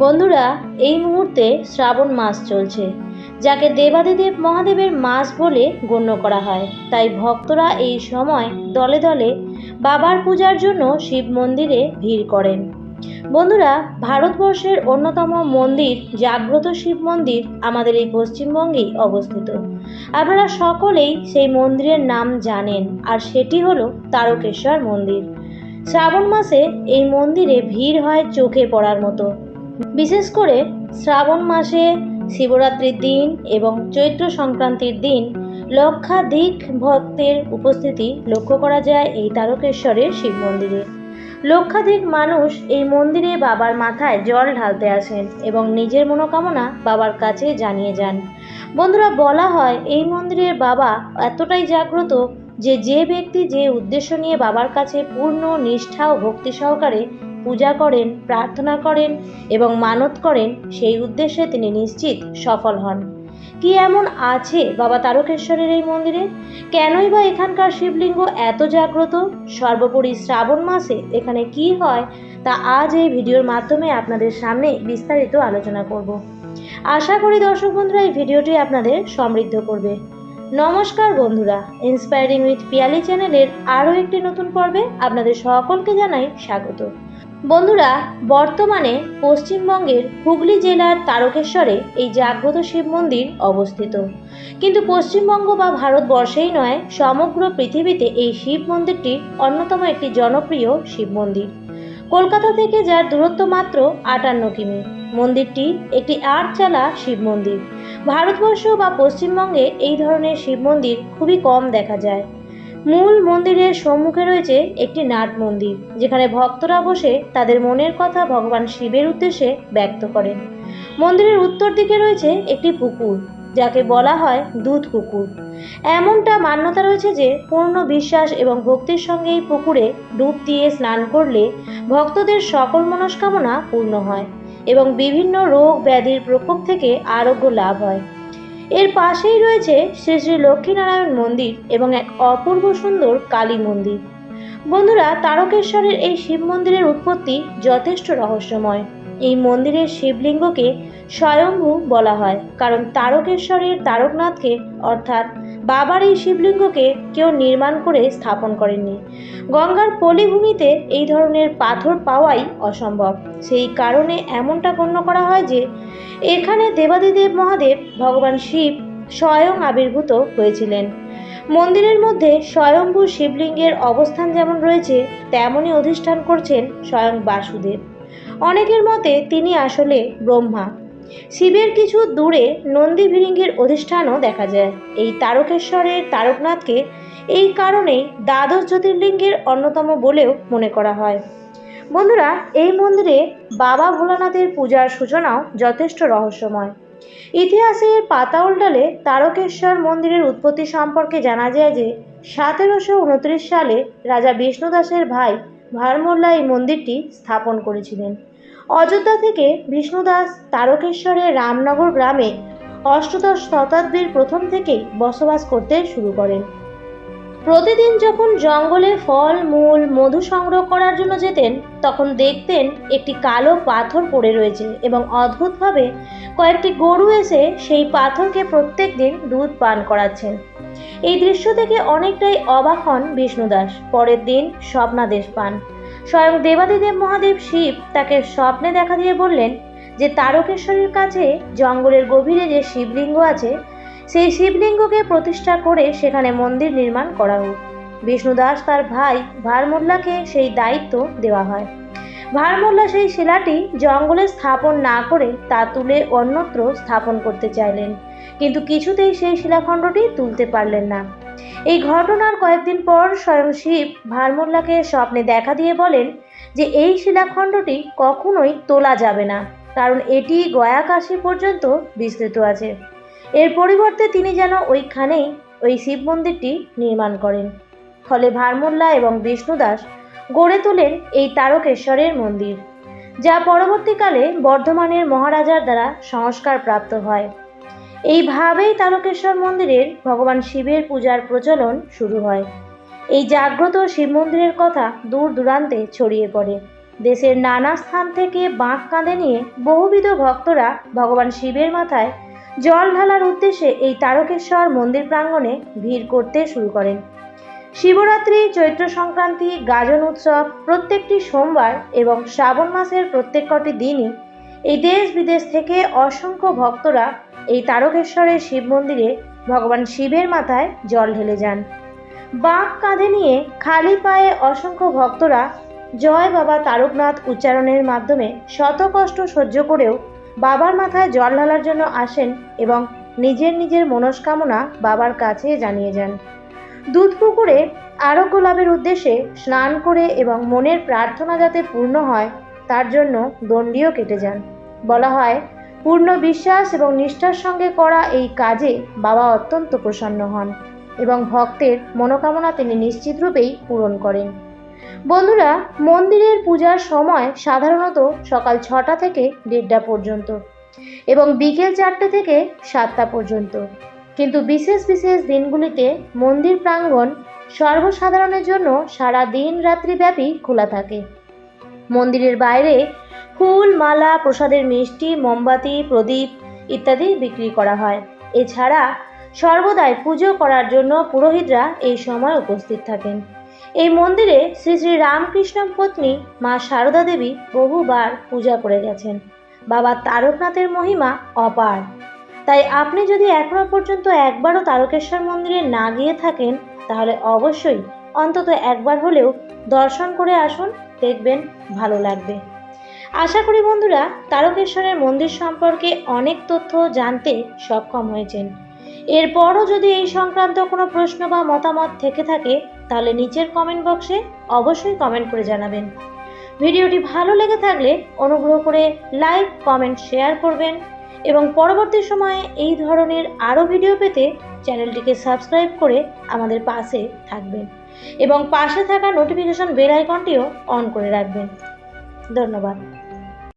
বন্ধুরা, এই মুহূর্তে শ্রাবণ মাস চলছে, যাকে দেবাদিদেব মহাদেবের মাস বলে গণ্য করা হয়। তাই ভক্তরা এই সময় দলে দলে বাবার পূজার জন্য শিব মন্দিরে ভিড় করেন। বন্ধুরা, ভারতবর্ষের অন্যতম মন্দির, জাগ্রত শিব মন্দির আমাদের এই পশ্চিমবঙ্গেই অবস্থিত। আপনারা সকলেই সেই মন্দিরের নাম জানেন, আর সেটি হলো তারকেশ্বর মন্দির। শ্রাবণ মাসে এই মন্দিরে ভিড় হয় চোখে পড়ার মতো। বিশেষ করে শ্রাবণ মাসে, শিবরাত্রির দিন এবং চৈত্র সংক্রান্তির দিন লক্ষাধিক ভক্তের উপস্থিতি লক্ষ্য করা যায় এই তারকেশ্বরের শিব মন্দিরে। লক্ষাধিক মানুষ এই মন্দিরে বাবার মাথায় জল ঢালতে আসেন এবং নিজের মনোকামনা বাবার কাছে জানিয়ে যান। বন্ধুরা, বলা হয় এই মন্দিরের বাবা এতটাই জাগ্রত যে যে ব্যক্তি যে উদ্দেশ্য নিয়ে বাবার কাছে পূর্ণ নিষ্ঠা ও ভক্তি সহকারে পূজা করেন, প্রার্থনা করেন এবং মানত করেন, সেই উদ্দেশ্যে তিনি নিশ্চিত সফল হন। কি এমন আছে বাবা তারকেশ্বরের এই মন্দিরে? কেনই বা এখানকার শিবলিঙ্গ এত জাগ্রত? সর্বোপরি শ্রাবণ মাসে এখানে কি হয়? তা আজ এই ভিডিওর মাধ্যমে আপনাদের সামনে বিস্তারিত আলোচনা করব। আশা করি দর্শক বন্ধুরা এই ভিডিওটি আপনাদের সমৃদ্ধ করবে। নমস্কার বন্ধুরা ইন্সপায়ারিং উইথ পিয়ালি চ্যানেলের আরও একটি নতুন পর্বে আপনাদের সকলকে জানাই স্বাগত। বন্ধুরা, বর্তমানে পশ্চিমবঙ্গের হুগলি জেলার তারকেশ্বরে এই জাগ্রত শিব মন্দির অবস্থিত। কিন্তু পশ্চিমবঙ্গ বা ভারতবর্ষেই নয়, সমগ্র পৃথিবীতে এই শিব মন্দিরটি অন্যতম একটি জনপ্রিয় শিব মন্দির। কলকাতা থেকে যার দূরত্ব মাত্র আটান্ন কিমি। মন্দিরটি একটি আটচালা শিব মন্দির। ভারতবর্ষ বা পশ্চিমবঙ্গে এই ধরনের শিব মন্দির খুবই কম দেখা যায়। মূল মন্দিরের সম্মুখে রয়েছে একটি নাট মন্দির, যেখানে ভক্তরা বসে তাদের মনের কথা ভগবান শিবের উদ্দেশ্যে ব্যক্ত করেন। মন্দিরের উত্তর দিকে রয়েছে একটি পুকুর, যাকে বলা হয় দুধ পুকুর। এমনটা মান্যতা রয়েছে যে, পূর্ণ বিশ্বাস এবং ভক্তির সঙ্গে এই পুকুরে ডুব দিয়ে স্নান করলে ভক্তদের সকল মনস্কামনা পূর্ণ হয় এবং বিভিন্ন রোগ ব্যাধির প্রকোপ থেকে আরোগ্য লাভ হয়। এর পাশেই রয়েছে শ্রী শ্রী লক্ষ্মীনারায়ণ মন্দির এবং এক অপূর্ব সুন্দর কালী মন্দির। বন্ধুরা, তারকেশ্বরের এই শিব মন্দিরের উৎপত্তি যথেষ্ট রহস্যময়। এই মন্দিরের শিবলিঙ্গকে স্বয়ম্ভু বলা হয়, কারণ তারকেশ্বরের তারকনাথকে, অর্থাৎ বাবার এই শিবলিঙ্গকে কেউ নির্মাণ করে স্থাপন করেননি। গঙ্গার পলিভূমিতে এই ধরনের পাথর পাওয়াই অসম্ভব। সেই কারণে এমনটা গণ্য করা হয় যে, এখানে দেবাদিদেব মহাদেব ভগবান শিব স্বয়ং আবির্ভূত হয়েছিলেন। মন্দিরের মধ্যে স্বয়ম্ভু শিবলিঙ্গের অবস্থান যেমন রয়েছে, তেমনই অধিষ্ঠান করছেন স্বয়ং বাসুদেব। অনেকের মতে তিনি আসলে ব্রহ্মা। শিবের কিছু দূরে নন্দী ভিরিঙ্গের অধিষ্ঠানও দেখা যায়। এই তারকেশ্বরের তারকনাথকে এই কারণেই দ্বাদশ জ্যোতির্লিঙ্গের অন্যতম বলেও মনে করা হয়। বন্ধুরা, এই মন্দিরে বাবা ভোলানাথের পূজার সূচনাও যথেষ্ট রহস্যময়। ইতিহাসের পাতা উল্টালে তারকেশ্বর মন্দিরের উৎপত্তি সম্পর্কে জানা যায় যে, সতেরোশো উনত্রিশ সালে রাজা বিষ্ণুদাসের ভাই ভারমোল্লা এই মন্দিরটি স্থাপন করেছিলেন। অযোধ্যা থেকে বিষ্ণুদাস তারকেশ্বরের রামনগর গ্রামে অষ্টদশ শতাব্দীর প্রথম থেকেই বসবাস করতে শুরু করেন। প্রতিদিন যখন জঙ্গলে ফল, মূল, মধু সংগ্রহ করার জন্য যেতেন, তখন দেখতেন একটি কালো পাথর পড়ে রয়েছে এবং অদ্ভুতভাবে কয়েকটি গরু এসে সেই পাথরকে প্রত্যেক দিন দুধ পান করাচ্ছেন। এই দৃশ্য থেকে অনেকটাই অবাক হন বিষ্ণুদাস। পরের দিন স্বপ্নাদেশ পান। স্বয়ং দেবাদিদেব মহাদেব শিব তাকে স্বপ্নে দেখা দিয়ে বললেন যে তারকেশ্বরের কাছে জঙ্গলের গভীরে যে শিবলিঙ্গ আছে, সেই শিবলিঙ্গকে প্রতিষ্ঠা করে সেখানে মন্দির নির্মাণ করা হোক। বিষ্ণুদাস তার ভাই ভারমোল্লাকে সেই দায়িত্ব দেওয়া হয়। ভারমোল্লা সেই শিলাটি জঙ্গলে স্থাপন না করে তা তুলে অন্যত্র স্থাপন করতে চাইলেন, কিন্তু কিছুতেই সেই শিলাখণ্ডটি তুলতে পারলেন না। এই ঘটনার কয়েকদিন পর স্বয়ং শিব ভারমোল্লাকে স্বপ্নে দেখা দিয়ে বলেন যে এই শিলাখণ্ডটি কখনোই তোলা যাবে না, কারণ এটি গয়া কাশী পর্যন্ত বিস্তৃত আছে। এর পরিবর্তে তিনি যেন ওইখানেই ওই শিব মন্দিরটি নির্মাণ করেন। ফলে ভারমোল্লা এবং বিষ্ণুদাস গড়ে তোলেন এই তারকেশ্বরের মন্দির, যা পরবর্তীকালে বর্ধমানের মহারাজার দ্বারা সংস্কার প্রাপ্ত হয়। এইভাবেই তারকেশ্বর মন্দিরের ভগবান শিবের পূজার প্রচলন শুরু হয়। এই জাগ্রত শিব মন্দিরের কথা দূর দূরান্তে ছড়িয়ে পড়ে। দেশের নানা স্থান থেকে বাঁক কাঁধে নিয়ে বহুবিধ ভক্তরা ভগবান শিবের মাথায় জল ঢালার উদ্দেশ্যে এই তারকেশ্বর মন্দির প্রাঙ্গণে ভিড় করতে শুরু করেন। শিবরাত্রি, চৈত্র সংক্রান্তি, গাজন উৎসব প্রত্যেকটি সোমবার এবং শ্রাবণ মাসের প্রত্যেক কটি দিনই এই দেশ বিদেশ থেকে অসংখ্য ভক্তরা এই তারকেশ্বরের শিব মন্দিরে ভগবান শিবের মাথায় জল ঢেলে যান। বাঁক কাঁধে নিয়ে খালি পায়ে অসংখ্য ভক্তরা জয় বাবা তারকনাথ উচ্চারণের মাধ্যমে শত কষ্ট সহ্য করেও বাবার মাথায় জল ঢালার জন্য আসেন এবং নিজের নিজের মনস্কামনা বাবার কাছে জানিয়ে যান। দুধ পুকুরে আরোগ্য লাভের উদ্দেশ্যে স্নান করে এবং মনের প্রার্থনা যাতে পূর্ণ হয়, তার জন্য দণ্ডিও কেটে যান। বলা হয় পূর্ণ বিশ্বাস এবং নিষ্ঠার সঙ্গে করা এই কাজে বাবা অত্যন্ত প্রসন্ন হন এবং ভক্তের মনোকামনা তিনি নিশ্চিত রূপেই পূরণ করেন। বন্ধুরা, মন্দিরের পূজার সময় সাধারণত সকাল ছটা থেকে দেড়টা পর্যন্ত এবং বিকেল চারটে থেকে সাতটা পর্যন্ত। কিন্তু বিশেষ বিশেষ দিনগুলিতে মন্দির প্রাঙ্গণ সর্বসাধারণের জন্য সারা দিন রাত্রিব্যাপী খোলা থাকে। মন্দিরের বাইরে ফুল মালা প্রসাদের মিষ্টি, মোমবাতি, প্রদীপ ইত্যাদি বিক্রি করা হয়। এছাড়া সর্বদাই পুজো করার জন্য পুরোহিতরা এই সময় উপস্থিত থাকেন। এই মন্দিরে শ্রী শ্রী রামকৃষ্ণ পত্নী মা সারদা দেবী বহুবার পূজা করে গেছেন। বাবা তারকনাথের মহিমা অপার। তাই আপনি যদি এখনও পর্যন্ত একবারও তারকেশ্বর মন্দিরে না গিয়ে থাকেন, তাহলে অবশ্যই অন্তত একবার হলেও দর্শন করে আসুন, দেখবেন ভালো লাগবে। আশা করি বন্ধুরা, তারকেশ্বরের মন্দির সম্পর্কে অনেক তথ্য জানতে সক্ষম হয়েছেন। এরপরও যদি এই সংক্রান্ত কোনো প্রশ্ন বা মতামত থেকে থাকে, তাহলে নিচের কমেন্ট বক্সে অবশ্যই কমেন্ট করে জানাবেন। ভিডিওটি ভালো লেগে থাকলে অনুগ্রহ করে লাইক কমেন্ট শেয়ার করবেন এবং পরবর্তী সময়ে এই ধরনের আরও ভিডিও পেতে চ্যানেলটিকে সাবস্ক্রাইব করে আমাদের পাশে থাকবেন এবং পাশে থাকা নোটিফিকেশন বেল আইকনটিও অন করে রাখবেন। ধন্যবাদ।